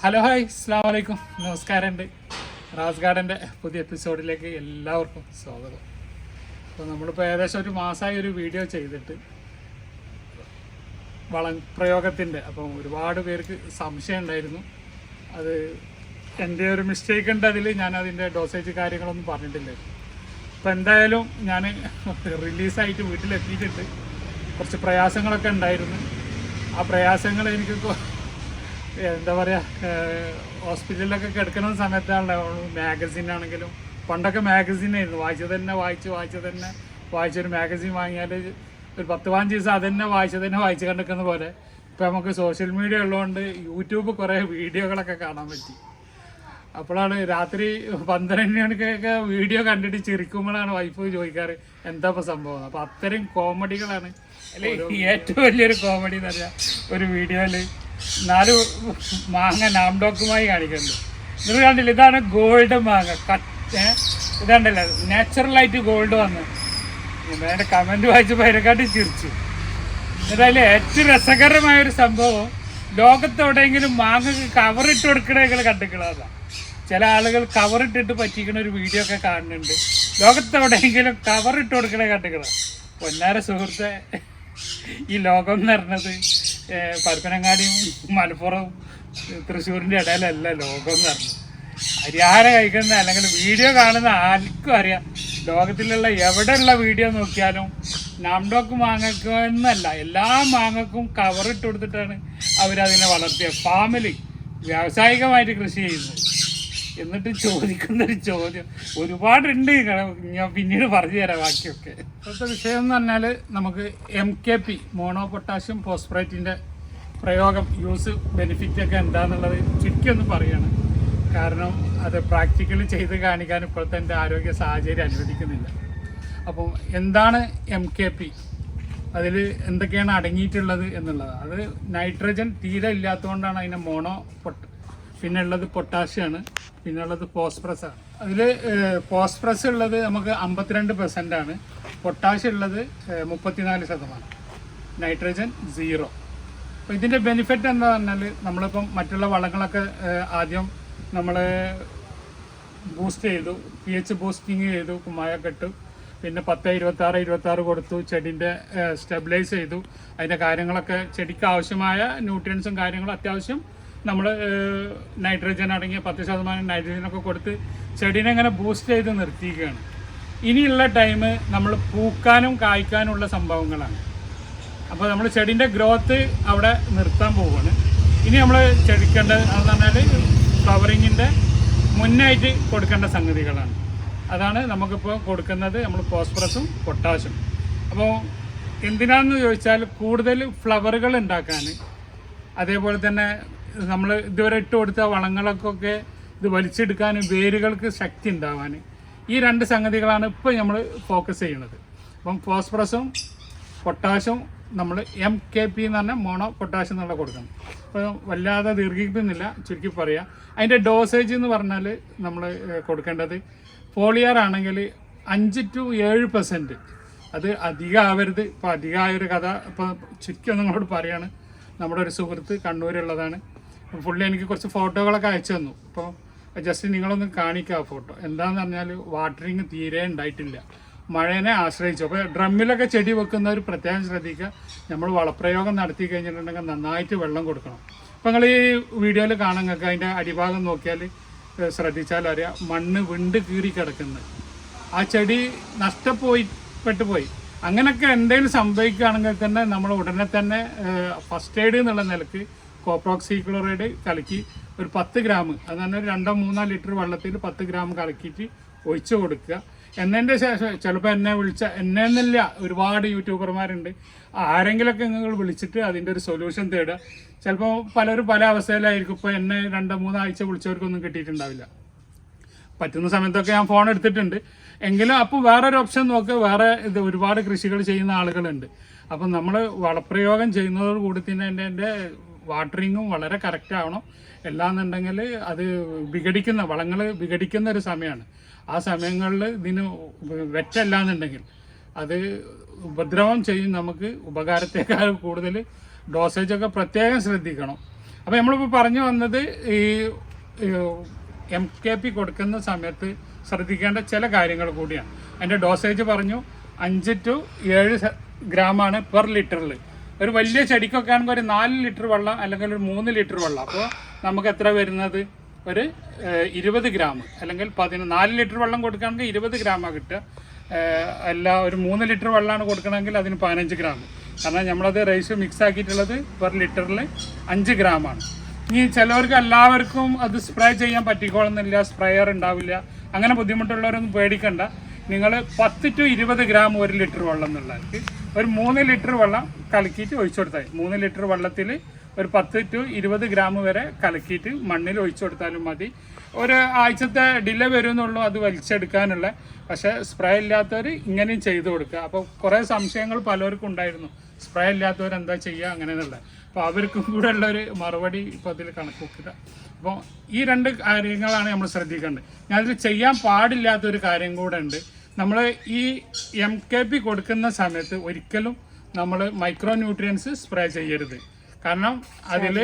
Hello hi. അസ്സാം വലൈക്കും നമസ്കാരമുണ്ട്. റാസ് ഗാർഡന്റെ പുതിയ എപ്പിസോഡിലേക്ക് എല്ലാവർക്കും സ്വാഗതം. അപ്പോൾ നമ്മളിപ്പോൾ ഏകദേശം ഒരു മാസമായി ഒരു വീഡിയോ ചെയ്തിട്ട് വള പ്രയോഗത്തിന്റെ അപ്പം ഒരുപാട് പേർക്ക് സംശയം ഉണ്ടായിരുന്നു. അത് എന്റെ ഒരു മിസ്റ്റേക്ക് ഉണ്ട്. അതിൽ ഞാൻ അതിന്റെ ഡോസേജ് കാര്യങ്ങളൊന്നും പറഞ്ഞിട്ടില്ലായിരുന്നു അപ്പോൾ എന്തായാലും ഞാൻ റിലീസായിട്ട് വീട്ടിലെത്തിയിട്ടുണ്ട്. കുറച്ച് പ്രയാസങ്ങളൊക്കെ ഉണ്ടായിരുന്നു. ആ പ്രയാസങ്ങൾ എനിക്ക് എന്താ പറയുക ഹോസ്പിറ്റലിലൊക്കെ കിടക്കുന്ന സമയത്താണ് മാഗസിൻ ആണെങ്കിലും പണ്ടൊക്കെ മാഗസിൻ ആയിരുന്നു. വായിച്ചത് തന്നെ വായിച്ച് വായിച്ചത് തന്നെ വായിച്ചൊരു മാഗസിൻ വാങ്ങിയാൽ ഒരു പത്ത് പതിനഞ്ച് ദിവസം അത് തന്നെ വായിച്ചത് തന്നെ വായിച്ച് കണ്ടിരിക്കുന്ന പോലെ. ഇപ്പം നമുക്ക് സോഷ്യൽ മീഡിയ ഉള്ളതുകൊണ്ട് യൂട്യൂബ് കുറേ വീഡിയോകളൊക്കെ കാണാൻ പറ്റി. അപ്പോഴാണ് രാത്രി പന്ത്രണ്ട് മണിക്കൊക്കെ വീഡിയോ കണ്ടിട്ട് ചിരിക്കുമ്പോഴാണ് വൈഫ് ചോദിക്കാറ് എന്താ ഇപ്പോൾ സംഭവം? അപ്പോൾ അത്രയും കോമഡികളാണ് അല്ലെങ്കിൽ ഏറ്റവും വലിയൊരു കോമഡി എന്ന് പറഞ്ഞാൽ ഒരു വീഡിയോയിൽ നാല് മാങ്ങ നാംഡോക്കുമായി കാണിക്കുന്നു നിങ്ങൾ കണ്ടില്ല? ഇതാണ് ഗോൾഡ് മാങ്ങ. കട്ട്? ഇതാണ്ടല്ലോ. നാച്ചുറലായിട്ട് ഗോൾഡ് വന്ന്. അതിന്റെ കമന്റ് വായിച്ചപ്പോൾ അതിനെക്കാട്ടി ചിരിച്ചു. എന്തായാലും ഏറ്റവും രസകരമായ ഒരു സംഭവം ലോകത്തെവിടെയെങ്കിലും മാങ്ങക്ക് കവറിട്ട് കൊടുക്കണ നിങ്ങൾ ചില ആളുകൾ കവറിട്ടിട്ട് പറ്റിക്കണ ഒരു വീഡിയോ ഒക്കെ കാണുന്നുണ്ട്. ലോകത്തെവിടെയെങ്കിലും കവറിട്ട് കൊടുക്കണ കണ്ടിക്കണം പൊന്നാര സുഹൃത്തെ ഈ ലോകം എന്ന് പറഞ്ഞത് പരപ്പനങ്ങാടിയും മലപ്പുറവും തൃശ്ശൂരിന്റെ ഇടയിലല്ല ലോകം എന്ന് പറഞ്ഞു. ഹരിയാന കഴിക്കുന്ന അല്ലെങ്കിൽ വീഡിയോ കാണുന്ന ആർക്കും അറിയാം. ലോകത്തിലുള്ള എവിടെയുള്ള വീഡിയോ നോക്കിയാലും നാംഡോക്ക് മാങ്ങക്കോ എന്നല്ല എല്ലാ മാങ്ങക്കും കവറിട്ട് കൊടുത്തിട്ടാണ് അവരതിനെ വളർത്തിയത്. ഫാമിലി വ്യാവസായികമായിട്ട് കൃഷി ചെയ്യുന്നത്. എന്നിട്ട് ചോദിക്കുന്ന ഒരു ചോദ്യം. ഒരുപാടുണ്ട്. ഞാൻ പിന്നീട് പറഞ്ഞു തരാം ബാക്കിയൊക്കെ. ഇപ്പോഴത്തെ വിഷയം എന്ന് പറഞ്ഞാൽ നമുക്ക് M K P mono potassium ഫോസ്ഫറേറ്റിന്റെ പ്രയോഗം യൂസ് ബെനിഫിറ്റ് ഒക്കെ എന്താണെന്നുള്ളത് ചുരുക്കി ഒന്ന് പറയണം. കാരണം അത് പ്രാക്ടിക്കലി ചെയ്ത് കാണിക്കാൻ ഇപ്പോഴത്തെ എന്റെ ആരോഗ്യ സാഹചര്യം അനുവദിക്കുന്നില്ല. അപ്പോൾ എന്താണ് എം കെ പി അതിൽ എന്തൊക്കെയാണ് അടങ്ങിയിട്ടുള്ളത് എന്നുള്ളത്. അത് നൈട്രജൻ തീരെ ഇല്ലാത്തതുകൊണ്ടാണ് അതിനെ മോണോ പൊട്ട പിന്നെ ഉള്ളത് പൊട്ടാഷ്യാണ് പിന്നെ ഉള്ളത് ഫോസ്ഫറസ് ആണ്. അതിൽ ഫോസ്ഫറസ് ഉള്ളത് നമുക്ക് അമ്പത്തിരണ്ട് പെർസെന്റ് ആണ്. പൊട്ടാഷ് ഉള്ളത് മുപ്പത്തിനാല് ശതമാനം. Nitrogen zero. അപ്പോൾ ഇതിന്റെ ബെനിഫിറ്റ് എന്താ പറഞ്ഞാൽ നമ്മളിപ്പം മറ്റുള്ള വളങ്ങളൊക്കെ ആദ്യം നമ്മൾ ബൂസ്റ്റ് ചെയ്തു. പി എച്ച് ബൂസ്റ്റിങ് ചെയ്തു കുമ്മായൊക്കെ പിന്നെ പത്ത് ഇരുപത്താറ് ഇരുപത്താറ് കൊടുത്തു. ചെടിന്റെ സ്റ്റെബിലൈസ് ചെയ്തു. അതിന്റെ കാര്യങ്ങളൊക്കെ ചെടിക്ക് ആവശ്യമായ ന്യൂട്രിയൻസും കാര്യങ്ങളും അത്യാവശ്യം നമ്മൾ നൈട്രജൻ അടങ്ങിയ പത്ത് ശതമാനം നൈട്രജനൊക്കെ കൊടുത്ത് ചെടീനെ ഇങ്ങനെ ബൂസ്റ്റ് ചെയ്ത് നിർത്തിയിരിക്കുകയാണ്. ഇനിയുള്ള ടൈം നമ്മൾ പൂക്കാനും കായ്ക്കാനുള്ള സംഭവങ്ങളാണ്. അപ്പോൾ നമ്മൾ ചെടീന്റെ ഗ്രോത്ത് അവിടെ നിർത്താൻ പോവുകയാണ് ഇനി നമ്മൾ ചെടിക്കേണ്ടത് എന്ന് പറഞ്ഞാൽ ഫ്ലവറിങ്ങിന്റെ മുന്നായിട്ട് കൊടുക്കേണ്ട സംഗതികളാണ്. അതാണ് നമുക്കിപ്പോൾ കൊടുക്കുന്നത് നമ്മൾ ഫോസ്ഫറസും പൊട്ടാഷും അപ്പോൾ എന്തിനാണെന്ന് ചോദിച്ചാൽ കൂടുതൽ ഫ്ലവറുകൾ ഉണ്ടാക്കാൻ അതേപോലെ തന്നെ നമ്മൾ ഇതുവരെ ഇട്ട് കൊടുത്ത വളങ്ങൾക്കൊക്കെ ഇത് വലിച്ചെടുക്കാനും വേരുകൾക്ക് ശക്തി ഉണ്ടാവാൻ ഈ രണ്ട് സംഗതികളാണ് ഇപ്പോൾ നമ്മൾ ഫോക്കസ് ചെയ്യുന്നത്. അപ്പം ഫോസ്ഫറസും പൊട്ടാഷും നമ്മൾ എം കെ പി എന്ന് പറഞ്ഞാൽ മോണോ പൊട്ടാഷ് എന്നുള്ള കൊടുക്കണം. അപ്പോൾ വല്ലാതെ ദീർഘിക്കുന്നില്ല ചുരുക്കി പറയാം. അതിന്റെ ഡോസേജ് എന്ന് പറഞ്ഞാൽ നമ്മൾ കൊടുക്കേണ്ടത് പോളിയാർ ആണെങ്കിൽ അഞ്ച് ടു ഏഴ് പെർസെന്റ് അത് അധികം ആവരുത് ഇപ്പോൾ അധികമായൊരു കഥ. ഇപ്പോൾ ചുരുക്കി നിങ്ങളോട് പറയാണ്. നമ്മുടെ ഒരു സുഹൃത്ത് കണ്ണൂരുള്ളതാണ്. പുള്ളി എനിക്ക് കുറച്ച് ഫോട്ടോകളൊക്കെ അയച്ചു തന്നു. അപ്പോൾ ജസ്റ്റ് നിങ്ങളൊന്ന് കാണിക്കുക ഫോട്ടോ. എന്താണെന്ന് പറഞ്ഞാൽ വാട്ടറിങ് തീരെ ഉണ്ടായിട്ടില്ല. മഴേനെ ആശ്രയിച്ചു. അപ്പോൾ ഡ്രമ്മിലൊക്കെ ചെടി വെക്കുന്നവർ പ്രത്യേകം ശ്രദ്ധിക്കുക. നമ്മൾ വളപ്രയോഗം നടത്തി കഴിഞ്ഞിട്ടുണ്ടെങ്കിൽ നന്നായിട്ട് വെള്ളം കൊടുക്കണം. അപ്പോൾ നിങ്ങൾ ഈ വീഡിയോയിൽ കാണാൻ നിങ്ങൾക്ക് അതിന്റെ അടിഭാഗം നോക്കിയാൽ ശ്രദ്ധിച്ചാലറിയാം മണ്ണ് വിണ്ട് കീറി കിടക്കുന്നത് ആ ചെടി നഷ്ടപ്പോയി പെട്ടുപോയി. അങ്ങനെയൊക്കെ എന്തെങ്കിലും സംഭവിക്കുകയാണെങ്കിൽ തന്നെ നമ്മൾ ഉടനെ തന്നെ ഫസ്റ്റ് എയ്ഡ് എന്നുള്ള നിലയ്ക്ക് കോപ്രോക്സിക്ലോറൈഡ് കലക്കി ഒരു പത്ത് ഗ്രാം. അത് തന്നെ രണ്ടോ മൂന്നോ ലിറ്റർ വെള്ളത്തിൽ പത്ത് ഗ്രാം കലക്കിയിട്ട് ഒഴിച്ചു കൊടുക്കുക. എന്നതിന്റെ ശേഷം ചിലപ്പോൾ എന്നെ വിളിച്ച എന്നെ എന്നല്ല ഒരുപാട് യൂട്യൂബർമാരുണ്ട്. ആരെങ്കിലൊക്കെ നിങ്ങൾ വിളിച്ചിട്ട് അതിന്റെ ഒരു സൊല്യൂഷൻ തേടുക. ചിലപ്പോൾ പലരും പല അവസ്ഥയിലായിരിക്കും. ഇപ്പോൾ എന്നെ രണ്ടോ മൂന്നോ ആഴ്ച വിളിച്ചവർക്കൊന്നും കിട്ടിയിട്ടുണ്ടാവില്ല. പറ്റുന്ന സമയത്തൊക്കെ ഞാൻ ഫോൺ എടുത്തിട്ടുണ്ട്. എങ്കിലും അപ്പോൾ വേറൊരു ഓപ്ഷൻ നോക്കുക വേറെ ഇത് ഒരുപാട് കൃഷികൾ ചെയ്യുന്ന ആളുകളുണ്ട്. അപ്പം നമ്മൾ വളപ്രയോഗം ചെയ്യുന്നതോട് കൂടി തന്നെ എന്റെ എന്റെ വാട്ടറിങ്ങും വളരെ കറക്റ്റ് ആവണം. എല്ലാന്നുണ്ടെങ്കിൽ അത് വിഘടിക്കുന്ന വളങ്ങൾ വിഘടിക്കുന്ന ഒരു സമയമാണ് ആ സമയങ്ങളിൽ ഇതിന് വെറ്റല്ല എന്നുണ്ടെങ്കിൽ അത് ഉപദ്രവം ചെയ്യും നമുക്ക്. ഉപകാരത്തേക്കാൾ കൂടുതൽ ഡോസേജ് ഒക്കെ പ്രത്യേകം ശ്രദ്ധിക്കണം. അപ്പോൾ നമ്മളിപ്പോൾ പറഞ്ഞു വന്നത് ഈ എം കെ പി കൊടുക്കുന്ന സമയത്ത് ശ്രദ്ധിക്കേണ്ട ചില കാര്യങ്ങൾ കൂടിയാണ്. അതിന്റെ ഡോസേജ് പറഞ്ഞു അഞ്ച് ടു ഏഴ് ഗ്രാമാണ് പെർ ലിറ്ററിൽ ഒരു വലിയ ചെടിക്കൊക്കെ ആണെങ്കിൽ ഒരു നാല് ലിറ്റർ വെള്ളം അല്ലെങ്കിൽ ഒരു മൂന്ന് ലിറ്റർ വെള്ളം. അപ്പോൾ നമുക്ക് എത്ര വരുന്നത്? ഒരു ഇരുപത് ഗ്രാം അല്ലെങ്കിൽ പതിന നാല് ലിറ്റർ വെള്ളം കൊടുക്കുകയാണെങ്കിൽ ഇരുപത് ഗ്രാമാണ് കിട്ടുക. അല്ല ഒരു മൂന്ന് ലിറ്റർ വെള്ളമാണ് കൊടുക്കണമെങ്കിൽ അതിന് പതിനഞ്ച് ഗ്രാം. കാരണം നമ്മളത് റൈസ് മിക്സ് ആക്കിയിട്ടുള്ളത് പെർ ലിറ്ററിൽ അഞ്ച് ഗ്രാമാണ് ഇനി ചിലവർക്ക് എല്ലാവർക്കും അത് സ്പ്രേ ചെയ്യാൻ പറ്റിക്കോളുന്നില്ല സ്പ്രേയർ ഉണ്ടാവില്ല. അങ്ങനെ ബുദ്ധിമുട്ടുള്ളവരൊന്നും പേടിക്കണ്ട. നിങ്ങൾ പത്ത് ടു ഇരുപത് ഗ്രാം ഒരു ലിറ്റർ വെള്ളം എന്നുള്ളവർക്ക് ഒരു മൂന്ന് ലിറ്റർ വെള്ളം കലക്കിയിട്ട് ഒഴിച്ചു കൊടുത്താൽ മൂന്ന് ലിറ്റർ വെള്ളത്തിൽ ഒരു പത്ത് ടു ഇരുപത് ഗ്രാം വരെ കലക്കിയിട്ട് മണ്ണിൽ ഒഴിച്ചു കൊടുത്താലും മതി. ഒരു ആഴ്ചത്തെ ഡിലേ വരുമെന്നുള്ളൂ അത് വലിച്ചെടുക്കാനുള്ള. പക്ഷേ സ്പ്രേ ഇല്ലാത്തവർ ഇങ്ങനെയും ചെയ്തു കൊടുക്കുക. അപ്പോൾ കുറേ സംശയങ്ങൾ പലർക്കും ഉണ്ടായിരുന്നു. സ്പ്രേ ഇല്ലാത്തവർ എന്താ ചെയ്യുക അങ്ങനെയെന്നുള്ള അപ്പോൾ അവർക്കും കൂടെ ഉള്ളൊരു മറുപടി ഇപ്പോൾ അതിൽ കണക്കുക്കുക അപ്പോൾ ഈ രണ്ട് കാര്യങ്ങളാണ് നമ്മൾ ശ്രദ്ധിക്കേണ്ടത്. ഞാനതിൽ ചെയ്യാൻ പാടില്ലാത്തൊരു കാര്യം കൂടെ ഉണ്ട്. നമ്മൾ ഈ എം കെ പി കൊടുക്കുന്ന സമയത്ത് ഒരിക്കലും നമ്മൾ മൈക്രോ ന്യൂട്രിയൻസ് സ്പ്രേ ചെയ്യരുത്. കാരണം അതിൽ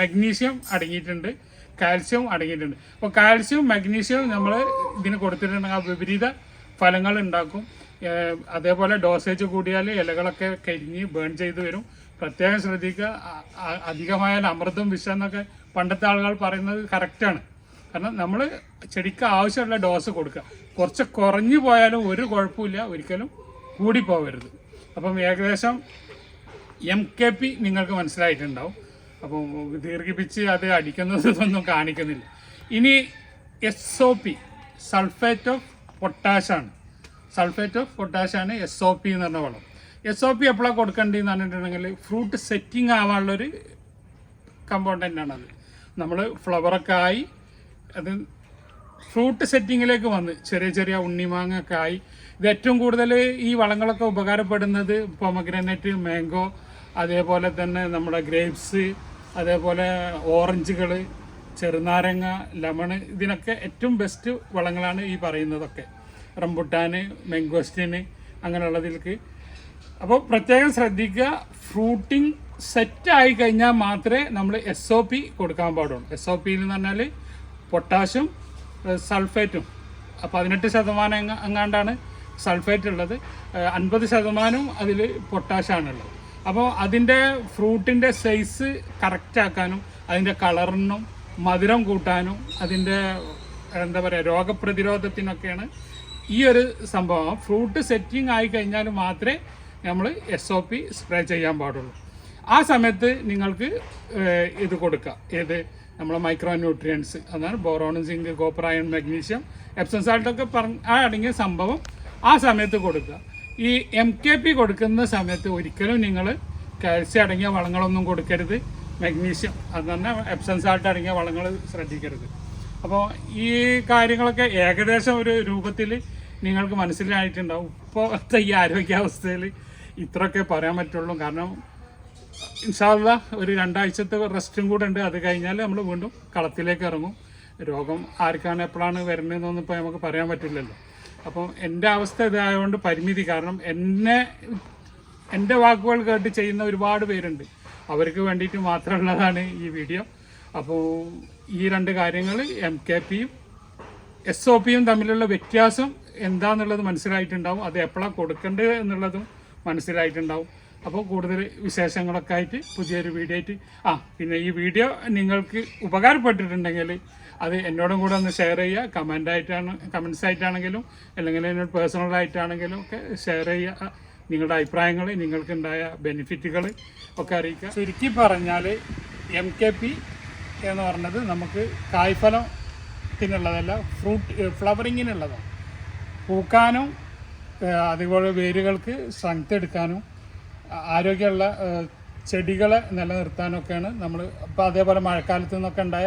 മഗ്നീഷ്യം അടങ്ങിയിട്ടുണ്ട് കാൽസ്യം അടങ്ങിയിട്ടുണ്ട്. അപ്പോൾ കാൽസ്യവും മഗ്നീഷ്യവും നമ്മൾ ഇതിന് കൊടുത്തിട്ടുണ്ടെങ്കിൽ ആ വിപരീത ഫലങ്ങൾ ഉണ്ടാക്കും. അതേപോലെ ഡോസേജ് കൂടിയാൽ ഇലകളൊക്കെ കരിഞ്ഞ് ബേൺ ചെയ്ത് വരും. പ്രത്യേകം ശ്രദ്ധിക്കുക. അധികമായാൽ അമൃതം വിഷം എന്നൊക്കെ പണ്ടത്തെ ആളുകൾ പറയുന്നത് കറക്റ്റാണ് കാരണം നമ്മൾ ചെടിക്ക് ആവശ്യമുള്ള ഡോസ് കൊടുക്കുക. കുറച്ച് കുറഞ്ഞു പോയാലും ഒരു കുഴപ്പമില്ല ഒരിക്കലും കൂടി കൂടിപ്പോവരുത് അപ്പം ഏകദേശം എം കെ പി നിങ്ങൾക്ക് മനസ്സിലായിട്ടുണ്ടാവും. അപ്പം ദീർഘിപ്പിച്ച് അത് അടിക്കുന്നത് ഇതൊന്നും കാണിക്കുന്നില്ല. ഇനി S O P sulphate of പൊട്ടാഷാണ് sulphate of പൊട്ടാഷാണ് എസ് ഒ പി എന്ന് പറഞ്ഞ വളം. എസ് ഒ പി എപ്പോഴാണ് കൊടുക്കേണ്ടതെന്ന് പറഞ്ഞിട്ടുണ്ടെങ്കിൽ ഫ്രൂട്ട് സെറ്റിംഗ് ആവാനുള്ളൊരു കമ്പോണ്ടന്റാണത് നമ്മൾ ഫ്ലവറൊക്കെ ആയി അത് ഫ്രൂട്ട് സെറ്റിങ്ങിലേക്ക് വന്ന് ചെറിയ ചെറിയ ഉണ്ണിമാങ്ങ ഒക്കെ ആയി. ഇത് ഏറ്റവും കൂടുതൽ ഈ വളങ്ങളൊക്കെ ഉപകാരപ്പെടുന്നത് പൊമഗ്രനറ്റ് മാംഗോ അതേപോലെ തന്നെ നമ്മുടെ ഗ്രേപ്സ് അതേപോലെ ഓറഞ്ചുകൾ ചെറുനാരങ്ങ ലെമണ് ഇതിനൊക്കെ ഏറ്റവും ബെസ്റ്റ് വളങ്ങളാണ് ഈ പറയുന്നതൊക്കെ. റംബുട്ടാന് മെങ്കോസ്റ്റിന് അങ്ങനെയുള്ളതിലേക്ക് അപ്പോൾ പ്രത്യേകം ശ്രദ്ധിക്കുക ഫ്രൂട്ടിങ് സെറ്റ് ആയി കഴിഞ്ഞാൽ മാത്രമേ നമ്മൾ എസ് ഒ പി കൊടുക്കാൻ പാടുള്ളൂ. എസ് ഒ പിയിൽ എന്ന് പറഞ്ഞാൽ പൊട്ടാഷ്യം സൾഫേറ്റും. പതിനെട്ട് ശതമാനം എങ്ങ- എങ്ങാണ്ടാണ് സൾഫേറ്റ് ഉള്ളത്. അൻപത് ശതമാനവും അതിൽ പൊട്ടാഷാണുള്ളത്. അപ്പോൾ അതിന്റെ ഫ്രൂട്ടിന്റെ സൈസ് കറക്റ്റാക്കാനും അതിന്റെ കളറിനും മധുരം കൂട്ടാനും അതിന്റെ എന്താ പറയുക രോഗപ്രതിരോധത്തിനൊക്കെയാണ് ഈ ഒരു സംഭവം. ഫ്രൂട്ട് സെറ്റിംഗ് ആയി കഴിഞ്ഞാൽ മാത്രമേ നമ്മൾ എസ് ഒ പി സ്പ്രേ ചെയ്യാൻ പാടുള്ളൂ. ആ സമയത്ത് നിങ്ങൾക്ക് ഇത് കൊടുക്കുക ഏത്? നമ്മളെ മൈക്രോ ന്യൂട്രിയൻസ് അതാണ് boron zinc copper iron magnesium Epsom സാൾട്ടൊക്കെ പറഞ്ഞ ആ അടങ്ങിയ സംഭവം ആ സമയത്ത് കൊടുക്കുക. ഈ എം കെ പി കൊടുക്കുന്ന സമയത്ത് ഒരിക്കലും നിങ്ങൾ കാൽസ്യം അടങ്ങിയ വളങ്ങളൊന്നും കൊടുക്കരുത്. മഗ്നീഷ്യം അത് തന്നെ എപ്സം സാൾട്ട് അടങ്ങിയ വളങ്ങൾ ശ്രദ്ധിക്കരുത്. അപ്പോൾ ഈ കാര്യങ്ങളൊക്കെ ഏകദേശം ഒരു രൂപത്തിൽ നിങ്ങൾക്ക് മനസ്സിലായിട്ടുണ്ടാവും. ഇപ്പോഴത്തെ ഈ ആരോഗ്യാവസ്ഥയിൽ ഇത്രയൊക്കെ പറയാൻ പറ്റുള്ളൂ. കാരണം ഇൻഷാല്ല ഒരു രണ്ടാഴ്ചത്തെ റെസ്റ്റും കൂടെ ഉണ്ട്. അത് കഴിഞ്ഞാൽ നമ്മൾ വീണ്ടും കളത്തിലേക്ക് ഇറങ്ങും. രോഗം ആർക്കാണ് എപ്പോഴാണ് വരുന്നതെന്നൊന്നും ഇപ്പോൾ നമുക്ക് പറയാൻ പറ്റില്ലല്ലോ. അപ്പം എന്റെ അവസ്ഥ ഇതായതുകൊണ്ട് പരിമിതി. കാരണം എന്നെ എന്റെ വാക്കുകൾ കേട്ട് ചെയ്യുന്ന ഒരുപാട് പേരുണ്ട്. അവർക്ക് വേണ്ടിയിട്ട് മാത്രമുള്ളതാണ് ഈ വീഡിയോ. അപ്പോൾ ഈ രണ്ട് കാര്യങ്ങൾ എം കെ പിയും എസ് ഒ പിയും തമ്മിലുള്ള വ്യത്യാസം എന്താണെന്നുള്ളത് മനസ്സിലായിട്ടുണ്ടാവും. അത് എപ്പോഴാണ് കൊടുക്കേണ്ടത് എന്നുള്ളതും മനസ്സിലായിട്ടുണ്ടാവും. അപ്പോൾ കൂടുതൽ വിശേഷങ്ങളൊക്കെ ആയിട്ട് പുതിയൊരു വീഡിയോ ആയിട്ട്. ആ പിന്നെ ഈ വീഡിയോ നിങ്ങൾക്ക് ഉപകാരപ്പെട്ടിട്ടുണ്ടെങ്കിൽ അത് എന്നോടും കൂടെ ഒന്ന് ഷെയർ ചെയ്യുക. കമന്റ് ആയിട്ടാണ് കമൻസ് ആയിട്ടാണെങ്കിലും അല്ലെങ്കിൽ എന്നോട് പേഴ്സണലായിട്ടാണെങ്കിലും ഒക്കെ ഷെയർ ചെയ്യുക. നിങ്ങളുടെ അഭിപ്രായങ്ങൾ നിങ്ങൾക്കുണ്ടായ ബെനിഫിറ്റുകൾ ഒക്കെ അറിയിക്കുക. ചുരുക്കി പറഞ്ഞാൽ എം കെ പി എന്ന് പറഞ്ഞത് നമുക്ക് കായ്ഫലത്തിനുള്ളതല്ല ഫ്രൂട്ട് ഫ്ലവറിങ്ങിനുള്ളതാണ് പൂക്കാനും അതുപോലെ വേരുകൾക്ക് സ്ട്രെങ്ത് എടുക്കാനും ആരോഗ്യമുള്ള ചെടികളെ നിലനിർത്താനൊക്കെയാണ് നമ്മൾ ഇപ്പോൾ അതേപോലെ മഴക്കാലത്ത് നിന്നൊക്കെ ഉണ്ടായ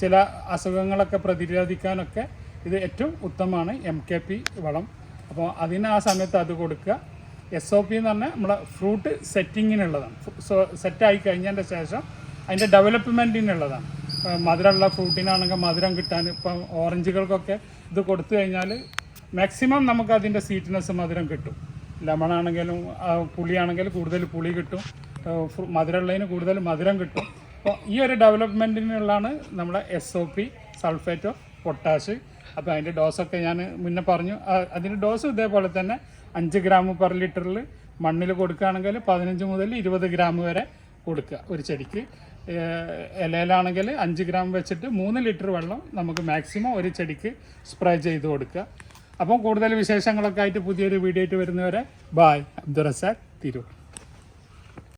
ചില അസുഖങ്ങളൊക്കെ പ്രതിരോധിക്കാനൊക്കെ ഇത് ഏറ്റവും ഉത്തമമാണ് എം കെ പി വളം. അപ്പോൾ അതിന് ആ സമയത്ത് അത് കൊടുക്കുക. എസ് ഒ പി എന്ന് പറഞ്ഞാൽ നമ്മളെ ഫ്രൂട്ട് സെറ്റിങ്ങിനുള്ളതാണ്. സെറ്റായി കഴിഞ്ഞതിന്റെ ശേഷം അതിന്റെ ഡെവലപ്മെന്റിനുള്ളതാണ് മധുരമുള്ള ഫ്രൂട്ടിനാണെങ്കിൽ മധുരം കിട്ടാൻ ഇപ്പം ഓറഞ്ചുകൾക്കൊക്കെ ഇത് കൊടുത്തു കഴിഞ്ഞാൽ മാക്സിമം നമുക്ക് അതിന്റെ സ്വീറ്റ്നെസ് മധുരം കിട്ടും. ആ, പുളിയാണെങ്കിലും കൂടുതൽ പുളി കിട്ടും. മധുരമുള്ളതിന് കൂടുതൽ മധുരം കിട്ടും. അപ്പോൾ ഈ ഒരു ഡെവലപ്മെന്റിനുള്ളതാണ് നമ്മുടെ S O P sulphate potash അപ്പോൾ അതിന്റെ ഡോസൊക്കെ ഞാൻ മുന്നേ പറഞ്ഞു. അതിന്റെ ഡോസ് ഇതേപോലെ തന്നെ അഞ്ച് ഗ്രാം പെർ ലിറ്ററിൽ മണ്ണിൽ കൊടുക്കുകയാണെങ്കിൽ പതിനഞ്ച് മുതൽ ഇരുപത് ഗ്രാം വരെ കൊടുക്കുക ഒരു ചെടിക്ക്. ഇലയിലാണെങ്കിൽ അഞ്ച് ഗ്രാം വെച്ചിട്ട് മൂന്ന് ലിറ്റർ വെള്ളം നമുക്ക് മാക്സിമം ഒരു ചെടിക്ക് സ്പ്രേ ചെയ്ത് കൊടുക്കുക. അപ്പം കൂടുതൽ വിശേഷങ്ങളൊക്കെ ആയിട്ട് പുതിയൊരു വീഡിയോ ആയിട്ട് വരുന്നവരെ ബായ് അബ്ദുറസാഖ് തിരൂർ.